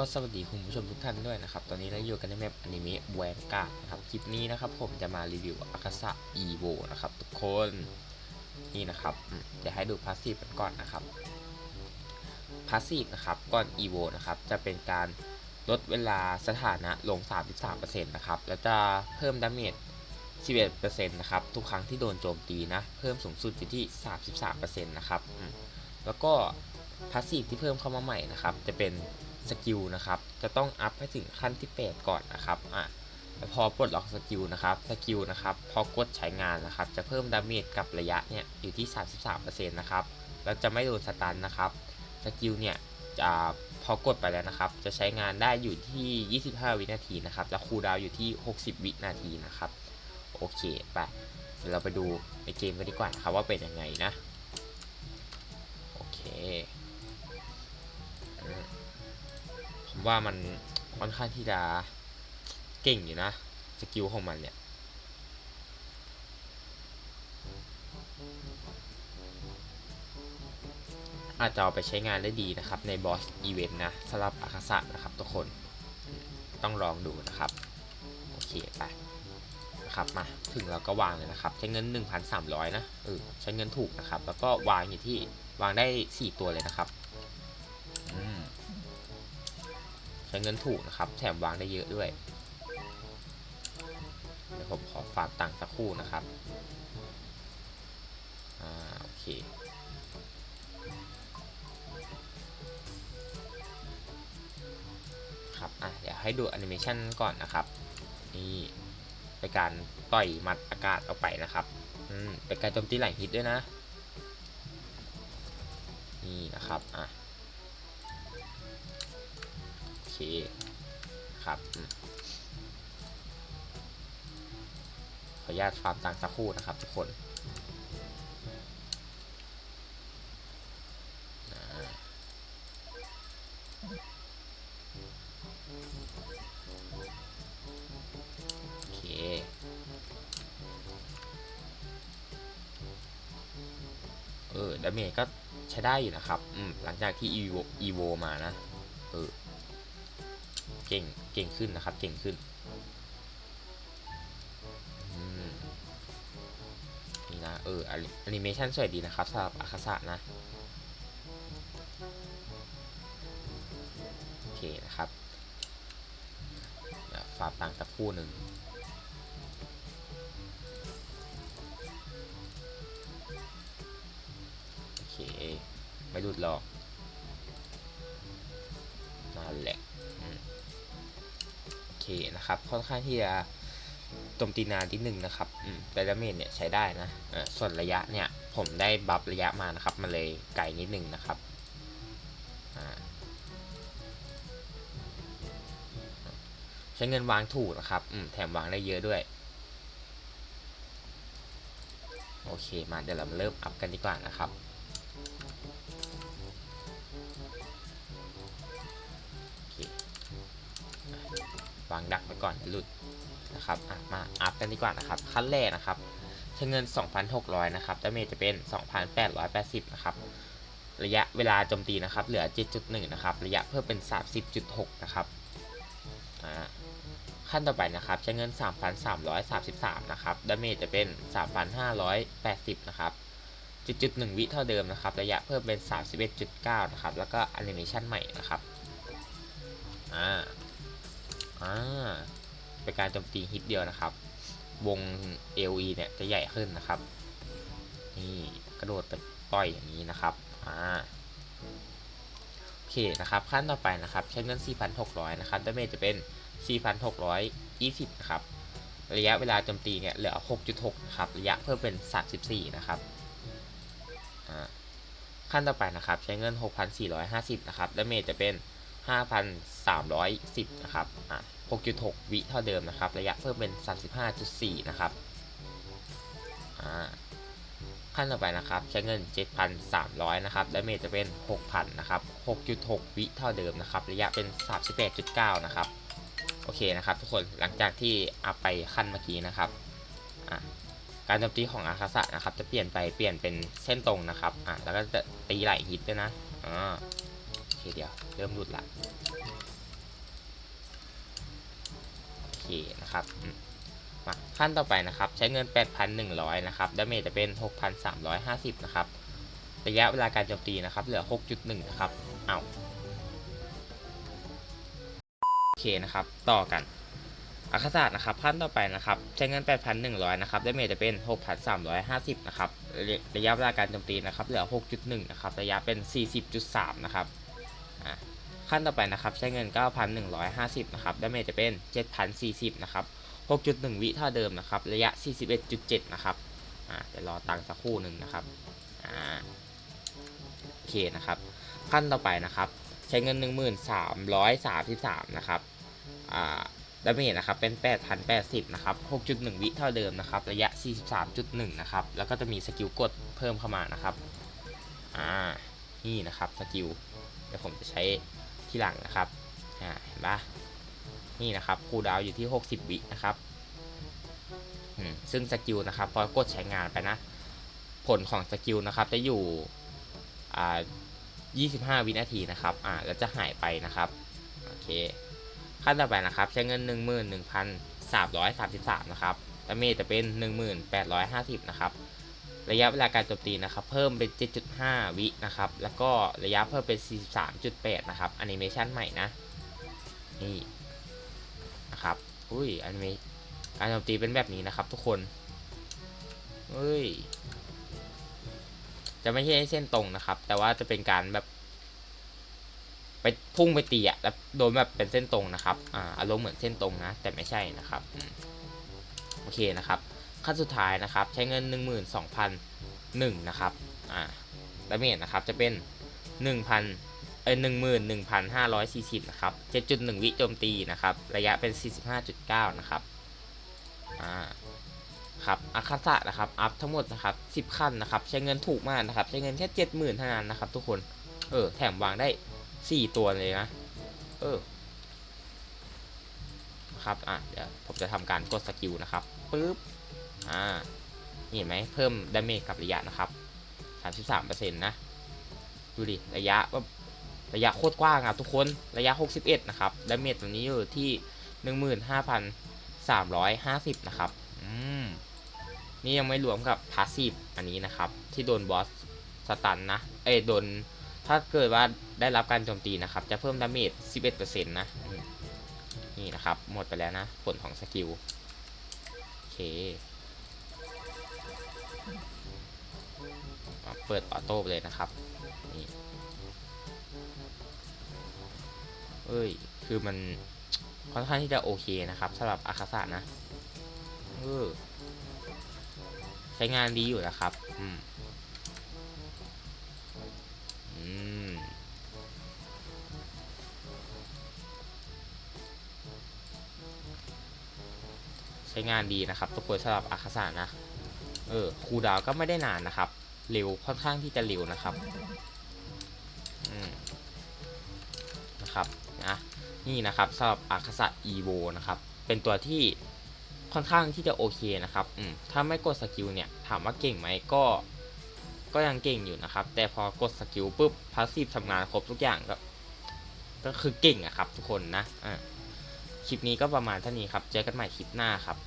ก็สวัสดีคุณผู้ชมทุกท่านด้วยนะครับ ตอนนี้เราอยู่กันในแมปอนิเมะแวนการ์ดนะครับ คลิปนี้นะครับผมจะมารีวิวอากาซะอีโวนะครับทุกคน นี่นะครับเดี๋ยวให้ดูพาสซีฟกันก่อนนะครับ พาสซีฟนะครับก่อนอีโวนะครับ จะเป็นการลดเวลาสถานะลง 33%นะครับ แล้วจะเพิ่มดาเมจ11%นะครับ ทุกครั้งที่โดนโจมตีนะ เพิ่มสูงสุดอยู่ที่ 33%นะครับ แล้วก็พาสซีฟที่เพิ่มเข้ามาใหม่นะครับ จะเป็น สกิลนะครับ จะต้องอัพให้ถึงขั้นที่ 8 ก่อนนะครับอะพอปลดล็อกสกิลนะครับ สกิลนะครับ พอกดใช้งานนะครับ จะเพิ่มดาเมจกับระยะเนี่ยอยู่ที่ 33%นะครับ แล้วจะไม่โดนสตันนะครับ สกิลเนี่ยจะพอกดไปแล้วนะครับ จะใช้งานได้อยู่ที่ 25 วินาทีนะครับ และคูลดาวอยู่ที่ 60 วินาทีนะครับ โอเค ไปเดี๋ยวเราไปดูในเกมกันดีกว่านะครับว่าเป็นยังไงนะ โอเค ว่ามันค่อนข้างที่จะเก่งอยู่นะ สกิลของมันเนี่ยอาจจะเอาไปใช้งานได้ดีนะครับ ในบอสอีเวนต์นะสำหรับอาคาสะนะครับทุกคนต้องลองดูนะครับ โอเคไปนะครับมาถึงเราก็วางเลยนะครับ ใช้เงิน 1,300 นะเออใช้เงินถูกนะครับ แล้วก็วางอยู่ที่วางได้ 4 ตัวเลยนะครับ ใช้เงินถูกนะครับ แถมวางได้เยอะด้วยเดี๋ยวผมขอฝากตังค์สักครู่นะครับ อ่า โอเค ครับ อะ เดี๋ยวให้ดูแอนิเมชันก่อนนะครับ นี่เป็นการต่อยมัดอากาศออกไปนะครับ อืมเป็นการโจมตีไหลฮิตด้วยนะ นี่นะครับ อะ เคครับขออนุญาตฟาร์มตังค์สักครู่นะครับทุกคนอ่าโอเคเออดาเมจก็ใช้ได้อยู่นะครับ อืม หลังจากที่ EVO EVO มานะ เออ เก่งเก่งขึ้นนะครับ เก่งขึ้นอืมนี่นะเออแอนิเมชันสวยดีนะครับสำหรับอาคาสะนะโอเคนะครับฝากตังค์สักคู่หนึ่งโอเค ไม่หลุดหรอกนั่นแหละ นะครับค่อนข้างที่จะโจมตีนานนิดนึงนะครับแต่ดาเมจเนี่ยใช้ได้นะส่วนระยะเนี่ยผมได้บัฟระยะมานะครับมันเลยไกลนิดนึงนะครับใช้เงินวางถูกนะครับแถมวางได้เยอะด้วยโอเค มาเดี๋ยวเรามาเริ่มอัพกันดีกว่านะครับ วางดักไว้ก่อนหลุดนะครับอะมาอัพกันดีกว่านะครับขั้นแรกนะครับใช้เงิน 2,600 นะครับดาเมจจะเป็น 2,880 นะครับ ระยะเวลาโจมตีนะครับ เหลือ 7.1 นะครับ ระยะเพิ่มเป็น 30.6 นะครับขั้นต่อไปนะครับ ใช้เงิน 3,333 นะครับดาเมจจะเป็น 3,580 นะครับ 7.1 วิเท่าเดิมนะครับ ระยะเพิ่มเป็น 31.9 นะครับ แล้วก็แอนิเมชันใหม่นะครับ อ่า อ่าเป็นการโจมตีฮิตเดียวนะครับ วง AOE เนี่ยจะใหญ่ขึ้นนะครับ นี่กระโดดไปต่อยอย่างนี้นะครับ อ่า โอเคนะครับ ขั้นต่อไปนะครับ ใช้เงิน 4,600 นะครับดาเมจจะเป็น 4,620 นะครับ ระยะเวลาโจมตีเนี่ยเหลือ 6.6 นะครับ ระยะเพิ่มเป็น 34 นะครับ อ่า ขั้นต่อไปนะครับ ใช้เงิน 6,450 นะครับดาเมจจะเป็น 5,310 นะครับ อ่า6.6 วิเท่าเดิมนะครับ ระยะเพิ่มเป็น 35.4 นะครับ อ่า ขั้นต่อไปนะครับ ใช้เงิน 7,300 นะครับดาเมจจะเป็น 6,000 นะครับ 6.6 วิเท่าเดิมนะครับ ระยะเป็น 38.9 นะครับ โอเคนะครับ ทุกคน หลังจากที่อัพไปขั้นเมื่อกี้นะครับ อะการโจมตีของอาคาสะนะครับ จะเปลี่ยนไปเปลี่ยนเป็นเส้นตรงนะครับ อะ แล้วก็จะตีไหลฮิตด้วยนะ อ่า เดียว เริ่มหลุดละโอเคนะครับมาขั้นต่อไปนะครับใช้เงิน 8,100 นะครับดาเมจจะเป็น 6,350 นะครับ ระยะเวลาการโจมตีนะครับ เหลือ 6.1 นะครับเอาโอเคนะครับ ต่อกันอาคาศาสตร์นะครับขั้นต่อไปนะครับใช้เงิน 8,100 นะครับดาเมจจะเป็น 6,350 นะครับ ระยะเวลาการโจมตีนะครับ เหลือ 6.1 นะครับ ระยะเป็น 40.3 นะครับ ขั้นต่อไปนะครับใช้เงิน 9,150 นะครับดาเมจจะเป็น 7,040 นะครับ 6.1 วิเท่าเดิมนะครับ ระยะ 41.7 นะครับอ่าเดี๋ยวรอตังค์สักครู่หนึ่งนะครับอ่าโอเคนะครับ ขั้นต่อไปนะครับ ใช้เงิน 1333 นะครับอ่าดาเมจนะครับเป็น 8,080 นะครับ 6.1 วิเท่าเดิมนะครับ ระยะ 43.1 นะครับ แล้วก็จะมีสกิลกดเพิ่มเข้ามานะครับ อ่า นี่นะครับสกิล เดี๋ยวผมจะใช้ที่หลังนะครับอ่าเห็นปะนี่นะครับคูดาวอยู่ที่ 60 วินะครับซึ่งสกิลนะครับพอกดใช้งานไปนะ ผลของสกิลนะครับจะอยู่อ่า25 วินาทีนะครับอ่าแล้วจะหายไปนะครับโอเคขั้นต่อไปนะครับ ใช้เงิน 11,333 นะครับดาเมจจะเป็น 1850 นะครับ ระยะเวลาการโจมตีนะครับ เพิ่มเป็น 7.5 วินะครับ แล้วก็ระยะเพิ่มเป็น 43.8 นะครับแอนิเมชันใหม่นะ นี่นะครับ อุ้ยแอนิเมการโจมตีเป็นแบบนี้นะครับทุกคนเฮ้ย จะไม่ใช่เส้นตรงนะครับ แต่ว่าจะเป็นการแบบ ไปพุ่งไปตีอะแล้วโดนแบบเป็นเส้นตรงนะครับ อ่า อารมณ์เหมือนเส้นตรงนะ แต่ไม่ใช่นะครับ โอเคนะครับ ขั้นสุดท้ายนะครับ ใช้เงิน 12,001นะครับอ่าดาเมจนะครับจะเป็น 1,000เอ้ย11,540นะครับ7.1 วิโจมตีนะครับ ระยะเป็น 45.9 นะครับอ่าครับอาคาสะนะครับอัพทั้งหมดนะครับ 10 ขั้นนะครับ ใช้เงินถูกมากนะครับ ใช้เงินแค่ 70,000เท่านั้นนะครับ ทุกคนเออแถมวางได้ 4 ตัวเลยนะ เออครับ อะ เดี๋ยวผมจะทำการกดสกิลนะครับปึ๊บ อ่านี่เห็นไหมเพิ่มดาเมจกับระยะนะครับ33%นะดูดิระยะว่าระยะโคตรกว้างอะทุกคนระยะ 61 นะครับดาเมจตัวนี้อยู่ที่ 15,350 นะครับอืมนี่ยังไม่รวมกับพาสซีฟอันนี้นะครับ ที่โดนบอสสตันนะเอ้ยโดนถ้าเกิดว่าได้รับการโจมตีนะครับ จะเพิ่มดาเมจ 11%นะนี่นะครับ หมดไปแล้วนะ ผลของสกิล โอเค เปิดออโต้ไปเลยนะครับนี่เอ้ยคือมันค่อนข้างที่จะโอเคนะครับสำหรับอาคาสะนะเออใช้งานดีอยู่นะครับ อืมอืมใช้งานดีนะครับ ทุกคนสำหรับอาคาสานะ เออ คูดาวก็ไม่ได้นานนะครับ เร็วค่อนข้างที่จะเร็วนะครับนะครับนะนี่นะครับสำหรับอาคาสะอีโวนะครับเป็นตัวที่ค่อนข้างที่จะโอเคนะครับถ้าไม่กดสกิลเนี่ยถามว่าเก่งไหมก็ก็ยังเก่งอยู่นะครับ แต่พอกดสกิลปุ๊บพาสซีฟทำงานครบทุกอย่างก็ก็คือเก่งอะครับทุกคนนะอ่าคลิปนี้ก็ประมาณเท่านี้ครับ เจอกันใหม่คลิปหน้าครับ